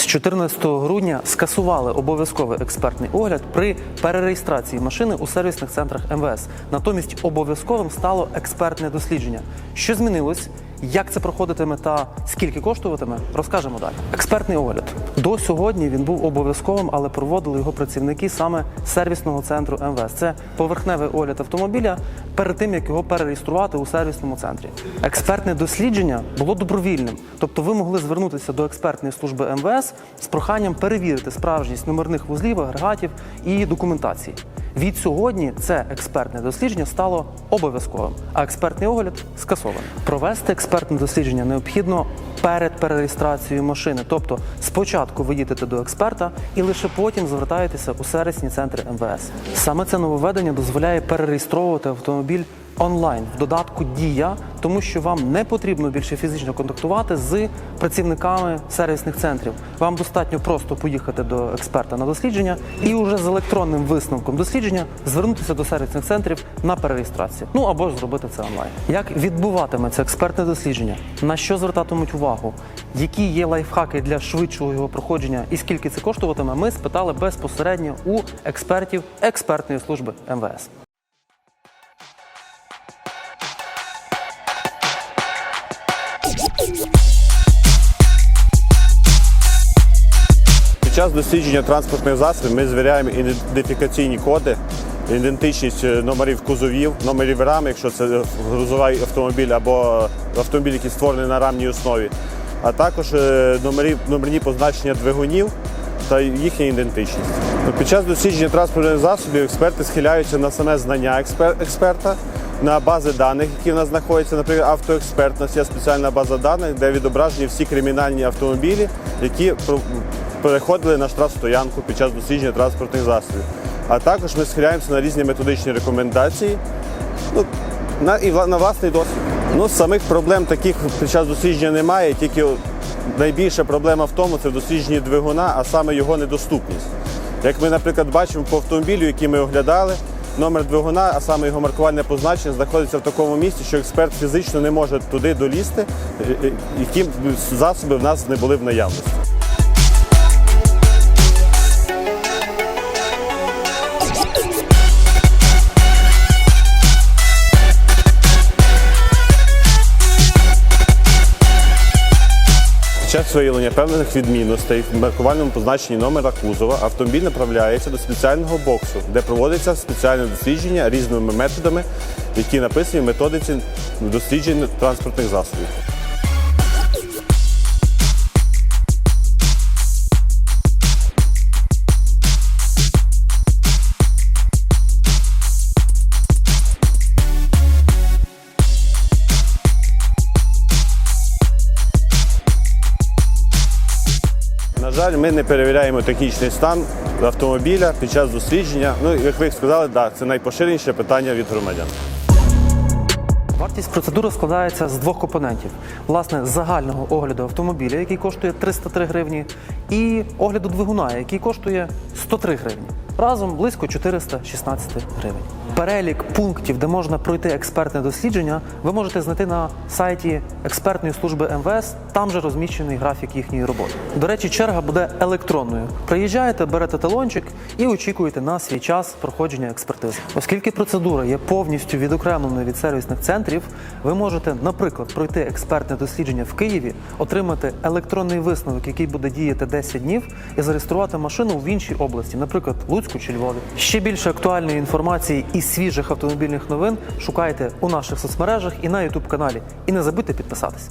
З 14 грудня скасували обов'язковий експертний огляд при перереєстрації машини у сервісних центрах МВС. Натомість обов'язковим стало експертне дослідження. Що змінилось? Як це проходитиме та скільки коштуватиме, розкажемо далі. Експертний огляд до сьогодні він був обов'язковим, але проводили його працівники саме сервісного центру МВС. Це поверхневий огляд автомобіля перед тим, як його перереєструвати у сервісному центрі. Експертне дослідження було добровільним, тобто ви могли звернутися до експертної служби МВС з проханням перевірити справжність номерних вузлів, агрегатів і документації. Від сьогодні це експертне дослідження стало обов'язковим, а експертний огляд скасований. Провести експертне дослідження необхідно перед перереєстрацією машини. Тобто спочатку ви їдете до експерта і лише потім звертаєтеся у сервісні центри МВС. Саме це нововведення дозволяє перереєстровувати автомобіль онлайн в додатку Дія, тому що вам не потрібно більше фізично контактувати з працівниками сервісних центрів. Вам достатньо просто поїхати до експерта на дослідження і уже з електронним висновком дослідження звернутися до сервісних центрів на перереєстрацію. Ну або ж зробити це онлайн. Як відбуватиметься експертне дослідження? На що звертатимуть увагу? Які є лайфхаки для швидшого його проходження і скільки це коштуватиме? Ми спитали безпосередньо у експертів експертної служби МВС. Час дослідження транспортних засобів ми звіряємо ідентифікаційні коди, ідентичність е, номерів кузовів, номерів рам, якщо це грузовий автомобіль або автомобіль, який створений на рамній основі, а також е, номерів, номерні позначення двигунів та їхня ідентичність. Ну, Під час дослідження транспортних засобів експерти схиляються на саме знання експерта, на бази даних, які в нас знаходяться, наприклад, автоексперт. У нас є спеціальна база даних, де відображені всі кримінальні автомобілі, які переходили на штрафстоянку під час дослідження транспортних засобів. А також ми схиляємося на різні методичні рекомендації ну, на, і на власний досвід. Ну, самих проблем таких під час дослідження немає, тільки найбільша проблема в тому це в дослідженні двигуна, а саме його недоступність. Як ми, наприклад, бачимо по автомобілю, який ми оглядали, номер двигуна, а саме його маркувальне позначення, знаходиться в такому місці, що експерт фізично не може туди долізти, е, е, які засоби в нас не були в наявності. Час виявлення певних відмінностей в маркувальному позначенні номера кузова автомобіль направляється до спеціального боксу, де проводиться спеціальне дослідження різними методами, які написані в методиці дослідження транспортних засобів. Жаль, ми не перевіряємо технічний стан автомобіля під час дослідження. Ну, як ви сказали, да, це найпоширеніше питання від громадян. Вартість процедури складається з двох компонентів: власне, загального огляду автомобіля, який коштує 303 гривні, і огляду двигуна, який коштує 103 гривні. Разом близько 416 гривень. Перелік пунктів, де можна пройти експертне дослідження, ви можете знайти на сайті експертної служби МВС. Там же розміщений графік їхньої роботи. До речі, черга буде електронною. Приїжджаєте, берете талончик і очікуєте на свій час проходження експертизи. Оскільки процедура є повністю відокремленою від сервісних центрів, ви можете, наприклад, пройти експертне дослідження в Києві, отримати електронний висновок, який буде діяти 10 днів, і зареєструвати машину в іншій області, наприклад, Луцьку чи Львові. Ще більше актуальної інформації і свіжих автомобільних новин шукайте у наших соцмережах і на youtube каналі. І не забудьте підписатись.